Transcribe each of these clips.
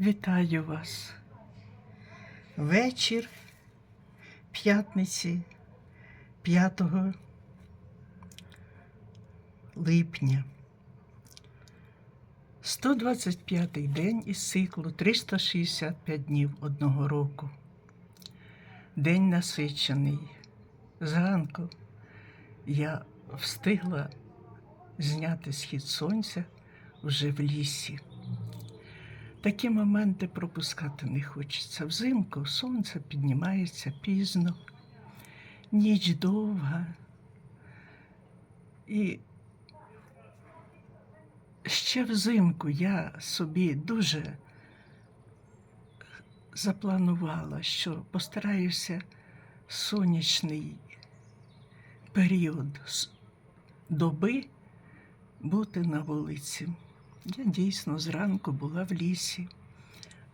Вітаю вас. Вечір п'ятниці 5 липня. 125-й день із циклу 365 днів одного року. День насичений. Зранку я встигла зняти схід сонця вже в лісі. Такі моменти пропускати не хочеться. Взимку сонце піднімається пізно, ніч довга. І ще взимку я собі дуже запланувала, що постараюся сонячний період доби бути на вулиці. Я дійсно зранку була в лісі,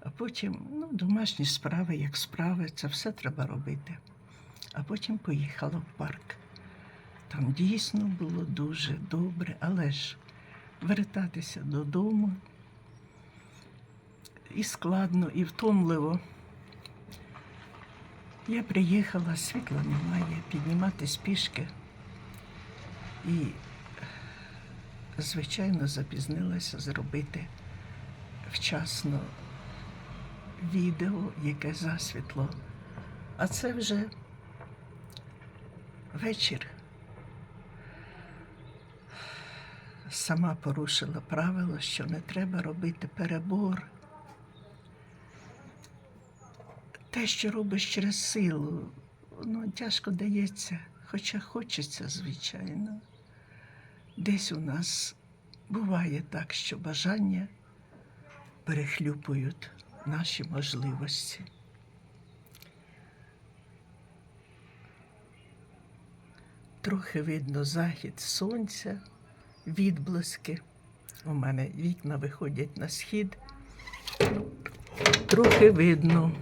а потім ну, домашні справи, як справи, це все треба робити. А потім поїхала в парк. Там дійсно було дуже добре, але ж вертатися додому і складно, і втомливо. Я приїхала, світла немає, підніматись пішки. І звичайно, запізнилася зробити вчасно відео, яке засвітло. А це вже вечір. Сама порушила правило, що не треба робити перебор. Те, що робиш через силу, воно тяжко дається, хоча хочеться, звичайно. Десь у нас буває так, що бажання перехлюпують наші можливості. Трохи видно захід сонця, відблиски. У мене вікна виходять на схід. Трохи видно.